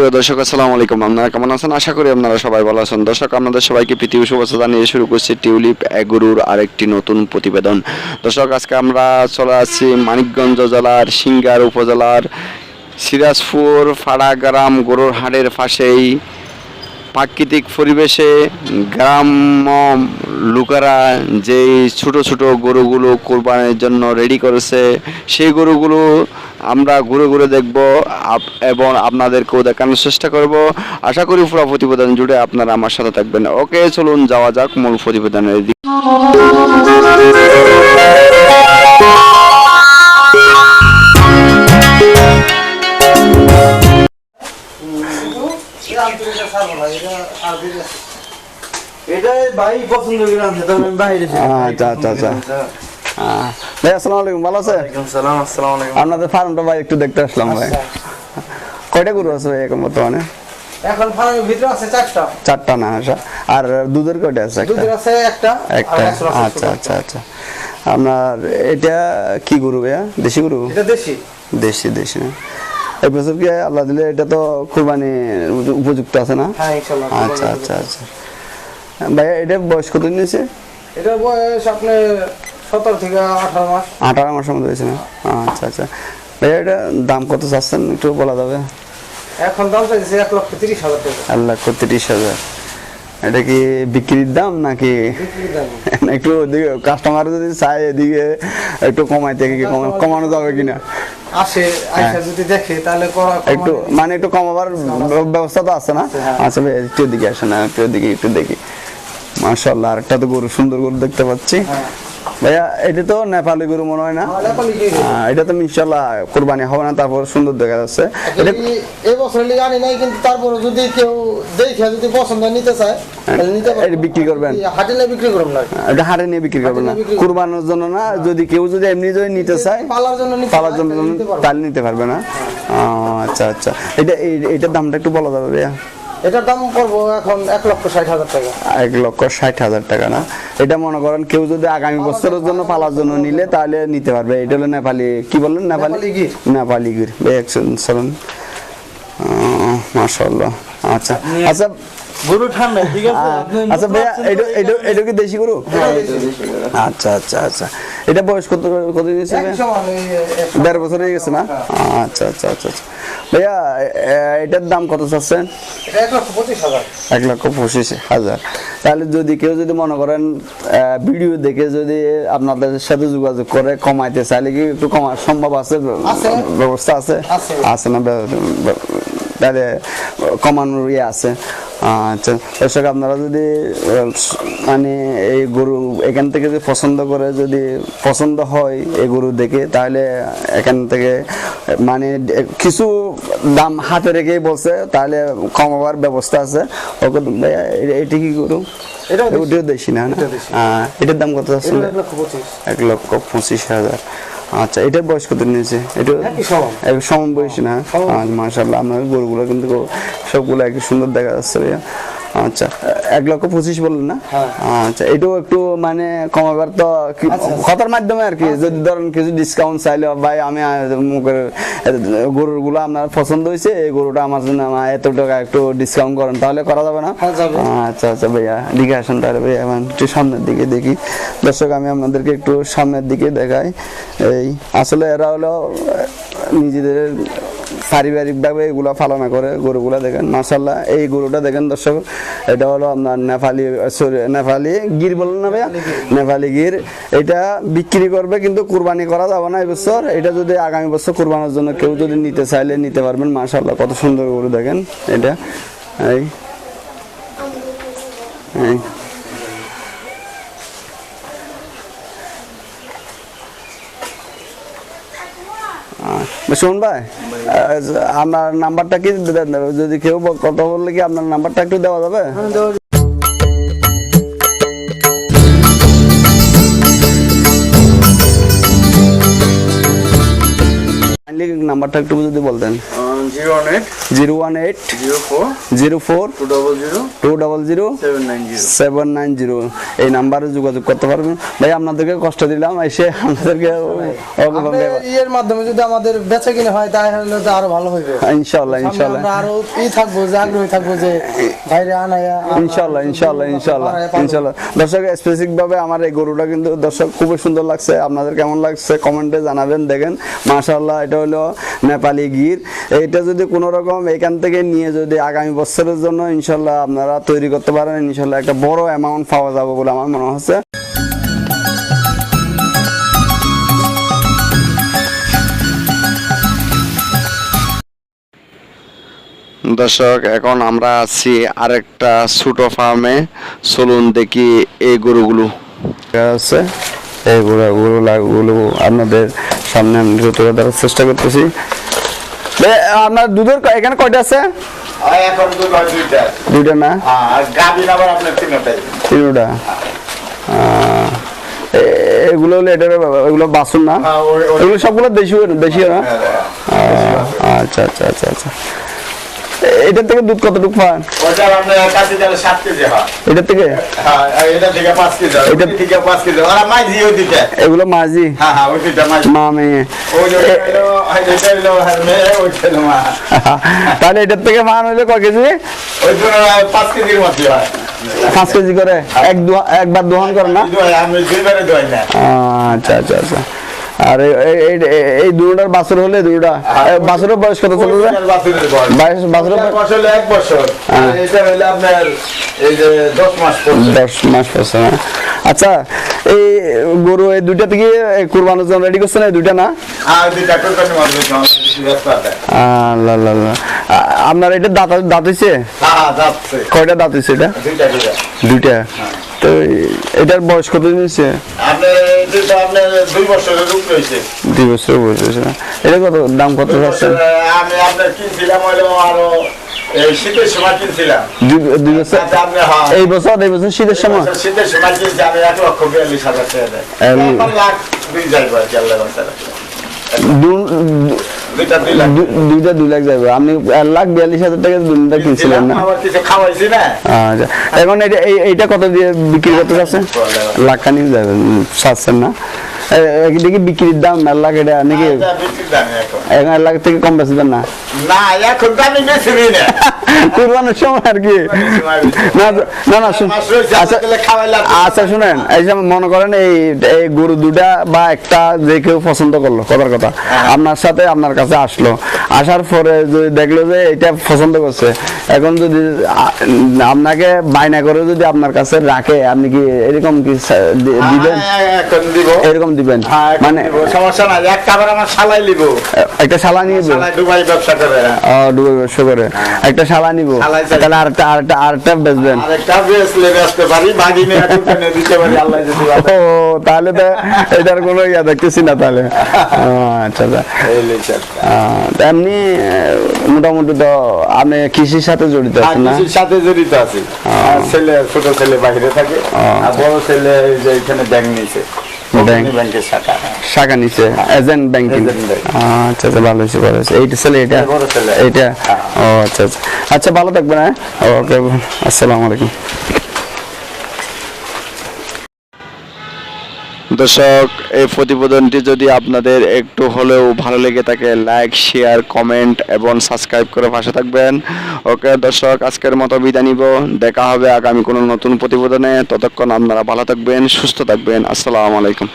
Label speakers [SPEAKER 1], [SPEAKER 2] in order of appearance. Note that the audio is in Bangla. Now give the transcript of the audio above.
[SPEAKER 1] সুপ্রিয় দর্শক, আসসালামু আলাইকুম। আপনারা কেমন আছেন? আশা করি আপনারা সবাই ভালো আছেন। দর্শক, আপনাদের সবাইকে পৃথিবী শুভেচ্ছা জানিয়ে শুরু করছি টিউলিপ এগুরুর আরেকটি নতুন প্রতিবেদন। দর্শক, আজকে আমরা চলে আসছি মানিকগঞ্জ জেলার সিঙ্গার উপজেলার সিরাজপুর ফাড়াগ্রাম গরুর হাটের পাশেই প্রাকৃতিক পরিবেশে গ্রাম্য লোকেরা যেই ছোট ছোট গরুগুলো কোরবানির জন্য রেডি করেছে, সেই গরুগুলো আমরা ঘুরে ঘুরে দেখব এবং আপনাদেরকেও দেখানোর চেষ্টা করব আশা করি পুরো প্রতিবেদন জুড়ে আপনারা আমার সাথে থাকবেন ওকে চলুন যাওয়া যাক মূল প্রতিবেদনের দিকে
[SPEAKER 2] এটা ভাই পছন্দ করে আনছে তবে আমি বাইরে।
[SPEAKER 1] আচ্ছা, আচ্ছা, আচ্ছা। ভাই আসসালামু আলাইকুম ভালো আছে
[SPEAKER 2] আসসালামু আলাইকুম।
[SPEAKER 1] আপনাদের ফার্মটা ভাই একটু দেখতে আসলাম ভাই। কয়টা গরু আছে ভাই এখন বর্তমানে?
[SPEAKER 2] এখন ফার্মের ভিতরে আছে চারটা।
[SPEAKER 1] চারটা না আসা আর দুধের কয়টা আছে একটা?
[SPEAKER 2] দুধের আছে একটা
[SPEAKER 1] একটা। আচ্ছা আচ্ছা আচ্ছা। আপনার এটা কি গরু ভাইয়া? দেশি গরু?
[SPEAKER 2] এটা দেশি।
[SPEAKER 1] দেশি দেশি। না এই বছর কি আল্লাহ দিলে এটা তো কুরবানি উপযুক্ত আছে না?
[SPEAKER 2] হ্যাঁ ইনশাআল্লাহ
[SPEAKER 1] আচ্ছা আচ্ছা আচ্ছা। ভাইয়া এটা বয়স কত নিয়েছে
[SPEAKER 2] এটার বয়স আপনার সতেরো থেকে আঠারো মাস।
[SPEAKER 1] আঠারো মাসের মধ্যে হয়েছে না আচ্ছা আচ্ছা। ভাইয়া এটা দাম কত চাচ্ছেন? একটু বলা যাবে?
[SPEAKER 2] এখন দাম চাইছে এক লক্ষ তিরিশ হাজার টাকা।
[SPEAKER 1] এক লাখ তিরিশ হাজার। এটা কি বিক্রির দাম নাকি? একটু কাস্টমার যদি চায় এদিকে একটু কমাইতে কি কমানো যাবে কিনা?
[SPEAKER 2] আসে আইসা যদি দেখে তাহলে
[SPEAKER 1] হ্যাঁ। একটু মানে একটু কমাবার ব্যবস্থা তো আছে না?
[SPEAKER 2] হ্যাঁ।
[SPEAKER 1] আচ্ছা ভাই একটু দিকে আসে না একটু দিকে একটু দেখি। মাশাল্লাহ আরেকটা তো গরু সুন্দর গরু দেখতে পাচ্ছি।
[SPEAKER 2] হ্যাঁ।
[SPEAKER 1] ভাইয়া এটা তো নেপালি গরু মনে হয় না?
[SPEAKER 2] গিয়ে
[SPEAKER 1] আহ, এটা তো ইনশাল্লাহ কোরবানি হবে না তারপর সুন্দর দেখা যাচ্ছে।
[SPEAKER 2] এই বছর নাই কিন্তু তারপরে যদি কেউ দেখে যদি পছন্দ নিতে চায়
[SPEAKER 1] এটা বিক্রি করবেন?
[SPEAKER 2] হাটে না বিক্রি করুন না।
[SPEAKER 1] এটা হাটে নিয়ে বিক্রি করবেন না।
[SPEAKER 2] নিয়ে করবেন।
[SPEAKER 1] কোরবানোর জন্য না যদি কেউ যদি এমনি যদি নিতে চায়
[SPEAKER 2] পালার জন্য নিতে
[SPEAKER 1] পালার জন্য
[SPEAKER 2] তাহলে নিতে পারবে।
[SPEAKER 1] না? আচ্ছা আচ্ছা। এটা এটার দামটা একটু বলা যাবে ভাইয়া?
[SPEAKER 2] এটার দাম পড়ব এখন এক লক্ষ ষাট হাজার টাকা।
[SPEAKER 1] এক লক্ষ ষাট হাজার টাকা না? এটা মনে করেন কেউ যদি আগামী বছরের জন্য পালার জন্য নিলে তাহলে নিতে পারবে। এটা হলো নেপালি কি বললেন নেপালি?
[SPEAKER 2] নেপালি গির।
[SPEAKER 1] নেপালি গির। চলুন। মাশাল্লাহ আচ্ছা আচ্ছা।
[SPEAKER 2] গরু ঠান্ডা ঠিক আছে?
[SPEAKER 1] আচ্ছা ভাইয়া এটা এটা এটা কি দেশি গরু?
[SPEAKER 2] হ্যাঁ,
[SPEAKER 1] আচ্ছা আচ্ছা আচ্ছা। এটা বয়স কত কত
[SPEAKER 2] সমান এই এক-
[SPEAKER 1] দেড় বছর হয়ে গেছে না? আচ্ছা আচ্ছা আচ্ছা আচ্ছা। ভাইয়া এটার দাম কত চাচ্ছেন?
[SPEAKER 2] এক লক্ষ পঁচিশ হাজার।
[SPEAKER 1] তাহলে যদি কেউ যদি মনে করেন ভিডিও দেখে যদি আপনাদের সাথে যোগাযোগ করে কমাইতে চাইলে কি একটু কমার সম্ভব আছে। ব্যবস্থা আছে?
[SPEAKER 2] আছে।
[SPEAKER 1] না? তাহলে কমানোর ইয়ে আছে। আচ্ছা দর্শক আপনারা যদি মানে এই গরু এখান থেকে যদি পছন্দ করে যদি পছন্দ হয় এই গরু দেখে তাহলে এখান থেকে মানে কিছু দাম হাতে রেখেই বলছে তাহলে কমাবার ব্যবস্থা আছে। ওকে এটি কি
[SPEAKER 2] করু দেশি।
[SPEAKER 1] না এটার দাম কত
[SPEAKER 2] এক লক্ষ পঁচিশ।
[SPEAKER 1] হাজার। আচ্ছা এটার বয়স কত নিয়েছে? এটা
[SPEAKER 2] সমান।
[SPEAKER 1] বয়সী না?
[SPEAKER 2] সমান।
[SPEAKER 1] মাসাল্লাহ আপনার গরুগুলো কিন্তু সবগুলো একই সুন্দর দেখা যাচ্ছে ভাইয়া। আচ্ছা এক লক্ষ পঁচিশ বললেন না?
[SPEAKER 2] হ্যাঁ।
[SPEAKER 1] আচ্ছা এটাও একটু মানে কমাবার তো কি-
[SPEAKER 2] আচ্ছা।
[SPEAKER 1] কথার মাধ্যমে আর কি যদি ধরেন কিছু ডিসকাউন্ট চাইলে ভাই আমি মুখের গরুগুলো আপনার পছন্দ হয়েছে এই গরুটা আমার জন্য আমার এত টাকা একটু ডিসকাউন্ট করেন তাহলে করা যাবে না?
[SPEAKER 2] হ্যাঁ,
[SPEAKER 1] আচ্ছা আচ্ছা ভাইয়া দিকে আসেন তাহলে ভাইয়া একটু সামনের দিকে দেখি। দর্শক আমি আপনাদেরকে একটু সামনের দিকে দেখাই। এই আসলে এরা হলো নিজেদের পারিবারিকভাবে এগুলা পালনা করে গরুগুলা দেখেন মাসাল্লাহ এই গরুটা দেখেন দর্শক এটা হলো আপনার নেপালি সরি নেপালি গির বলেন না ভাইয়া? নেপালি গির। এটা বিক্রি করবে কিন্তু কুরবানি করা যাবে না এবছর। এটা যদি আগামী বছর কুরবানির জন্য কেউ যদি নিতে চাইলে নিতে পারবেন মাসাল্লাহ কত সুন্দর গরু দেখেন এটা এই এই শোন ভাই আপনার নাম্বারটা কি? যদি কেউ কথা বললে কি আপনার নাম্বারটা একটু দেওয়া যাবে? নাম্বারটা একটু যদি বলতেন।
[SPEAKER 3] Zero one eight
[SPEAKER 1] zero one eight
[SPEAKER 3] zero four
[SPEAKER 1] zero four
[SPEAKER 3] two double zero
[SPEAKER 1] two double zero
[SPEAKER 3] seven nine zero
[SPEAKER 1] seven nine zero এই নাম্বারে যোগাযোগ করতে পারবেন। ভাই আপনাদেরকে কষ্ট দিলাম এসে আপনাদেরকে
[SPEAKER 2] মাধ্যমে যদি আমাদের বেচা কিনে হয় তাহলে তো আরও ভালো আমরা আরও ই থাকব যে আগ্রহী থাকব যে ভাইরে আনায়া
[SPEAKER 1] ইনশাল্লাহ ইনশাল্লাহ ইনশাল্লাহ ইনশাল্লাহ দর্শক স্পেসিফিক ভাবে আমার এই গরুটা কিন্তু দর্শক খুবই সুন্দর লাগছে। আপনাদের কেমন লাগছে? কমেন্টে জানাবেন দেখেন। মাশাল্লাহ এটা হলো নেপালি গির। এইটা যদি কোনো রকম এখান থেকে নিয়ে যদি আগামী বছরের জন্য ইনশাল্লাহ আপনারা তৈরি করতে পারেন ইনশাল্লাহ একটা বড় অ্যামাউন্ট পাওয়া যাবে বলে আমার মনে হচ্ছে।
[SPEAKER 4] দর্শক এখন আমরা আছি আরেকটা ছোট ফার্মে চলুন দেখি এই গরুগুলো।
[SPEAKER 1] যাচ্ছে এই গরুগুলো গুলো আপনাদের সামনে আমি তুলে ধরার চেষ্টা করতেছি। আপনার দুধের এখানে কয়টা আছে?
[SPEAKER 3] এখন দুধ হয় দুইটা।
[SPEAKER 1] দুইটা না?
[SPEAKER 3] আর আবার আপনার
[SPEAKER 1] তিনটা। তিনটা এগুলো হলো এটার এগুলো বাসন না?
[SPEAKER 3] হ্যাঁ,
[SPEAKER 1] এগুলো সবগুলো দেশি দেশি না?
[SPEAKER 3] হ্যাঁ,
[SPEAKER 1] আচ্ছা আচ্ছা আচ্ছা আচ্ছা। এ- এটার থেকে দুধ কতটুকু পান?
[SPEAKER 3] হয়।
[SPEAKER 1] এটার থেকে?
[SPEAKER 3] হ্যাঁ আর এটা থেকে হয়।
[SPEAKER 1] এটা-
[SPEAKER 3] এটা
[SPEAKER 1] এগুলো মাঝি
[SPEAKER 3] হ্যাঁ হ্যাঁ
[SPEAKER 1] মা মেয়ে
[SPEAKER 3] এটা
[SPEAKER 1] তাহলে এটার থেকে মান হইলে কয় কেজি?
[SPEAKER 3] পাঁচ কেজির মধ্যে হয়।
[SPEAKER 1] পাঁচ কেজি করে? এক একবার দোহন করে না?
[SPEAKER 3] আমি দুইবারে দোয়াই না।
[SPEAKER 1] আচ্ছা আচ্ছা আচ্ছা। আর এই- দুটার বাছর হলে দুটা বাছরের বয়স কত
[SPEAKER 3] বাছুরের বয়স।
[SPEAKER 1] বাইশ বাছরের বয়স
[SPEAKER 3] বয়স এক বছর। এটা হইল আপনার এই যে দশ মাস পর্যন্ত
[SPEAKER 1] দশ মাস পড়ছে না আচ্ছা এই গরু এই দুইটা থেকে কুরবানোর জন্য রেডি করছে না? এই দুইটা না আপনার এটা দাঁত দাঁত হইছে?
[SPEAKER 3] হ্যাঁ হ্যাঁ
[SPEAKER 1] কয়টা দাঁত হইছে এটা?
[SPEAKER 3] দুইটা দুইটা।
[SPEAKER 1] তো এটার বয়স কত দিন হয়েছে।
[SPEAKER 3] দুই
[SPEAKER 1] বছর বয়স হয়েছে। এটা কত দাম কত যাচ্ছে?
[SPEAKER 3] আমি আপনার কিনছিলাম আরও শীতের সময় কিনছিলাম।
[SPEAKER 1] দুই- দুই বছর?
[SPEAKER 3] আপনার
[SPEAKER 1] এই বছর এই বছর শীতের সময়?
[SPEAKER 3] শীতের সময় কিনছি আমি এক লক্ষ বিয়াল্লিশ হাজার টাকা দেয়। লাখ দুই যাইব আর কি আল্লাহ বাঁচালে।
[SPEAKER 1] দু- দু-
[SPEAKER 3] দুইটা দুই লাখ।
[SPEAKER 1] যাবে আপনি এক লাখ বিয়াল্লিশ হাজার টাকা দুটা কিনছিলেন না? আচ্ছা। এখন এটা এইটা কত দিয়ে বিক্রি করতে চাচ্ছেন? লাখ। খানিক যাবে চাচ্ছেন না? দেখি বিক্রির দাম লাখ এটা নাকি
[SPEAKER 3] এখন।
[SPEAKER 1] এক লাখ থেকে কম
[SPEAKER 3] বেশি নিই না।
[SPEAKER 1] কুরবানোর সময় আর কি। না না না শুন
[SPEAKER 3] মাস রয়েছে,
[SPEAKER 1] আচ্ছা
[SPEAKER 3] আপনাকে খাওয়াইলে আপনি-
[SPEAKER 1] আচ্ছা শুনেন এই যে মনে করেন এই এই গরু দুটা বা একটা যে কেউ পছন্দ করল কথার কথা আপনার সাথে আপনার কাছে আসলো। আসার পরে যদি দেখল যে এটা পছন্দ করছে এখন যদি আপনাকে বায়না করে যদি আপনার কাছে রাখে আপনি কি এরকম কি দিবেন
[SPEAKER 3] হ্যাঁ, এখন দিব।
[SPEAKER 1] এরকম দিবেন।
[SPEAKER 3] হ্যাঁ,
[SPEAKER 1] মানে
[SPEAKER 3] সমস্যা নাই এক কাবার আমার শালাই নিব।
[SPEAKER 1] একটা শালা নিয়ে
[SPEAKER 3] দুবাই ব্যবসা করে।
[SPEAKER 1] ও ডুবে ব্যবসা করে। একটা শালা নিব। তাহলে আরেকটা আরেকটা আরেকটা বেচবেন।
[SPEAKER 3] আরেকটা বেচলে বেচতে পারি বাগি নিয়ে দোকানে দিতে পারি আল্লাহ যদি
[SPEAKER 1] ও তাহলে তো এটার কোনো ইয়া দেখতেছি না তাহলে। আচ্ছা আচ্ছা। এমনি মোটামুটি তো আপনি কৃষির সাথে জড়িত
[SPEAKER 3] আর
[SPEAKER 1] আছেন না?
[SPEAKER 3] কৃষির সাথে জড়িত আছি। ছেলে ছোট ছেলে বাইরে থাকে। আর বড় ছেলে যে এখানে ব্যাংক নিয়েছে। ব্যাংকের শাখা।
[SPEAKER 1] শাখা নিচে এজেন্ট ব্যাংকিং আচ্ছা আচ্ছা ভালো হয়েছে ভালো হয়েছে। এইটা ছেলে এটা?
[SPEAKER 3] হ্যাঁ।
[SPEAKER 1] ও আচ্ছা আচ্ছা। আচ্ছা ভালো থাকবেন হ্যাঁ? ওকে আসসালামু আলাইকুম।
[SPEAKER 4] দর্শক, এই প্রতিবেদনটি যদি আপনাদের একটু হলেও ভালো লেগে থাকে লাইক শেয়ার কমেন্ট এবং সাবস্ক্রাইব করে পাশে থাকবেন। ওকে দর্শক, আজকের মতো বিদায় নিব। দেখা হবে আগামী কোনো নতুন প্রতিবেদনে। ততক্ষণ আপনারা ভালো থাকবেন, সুস্থ থাকবেন। আসসালামু আলাইকুম।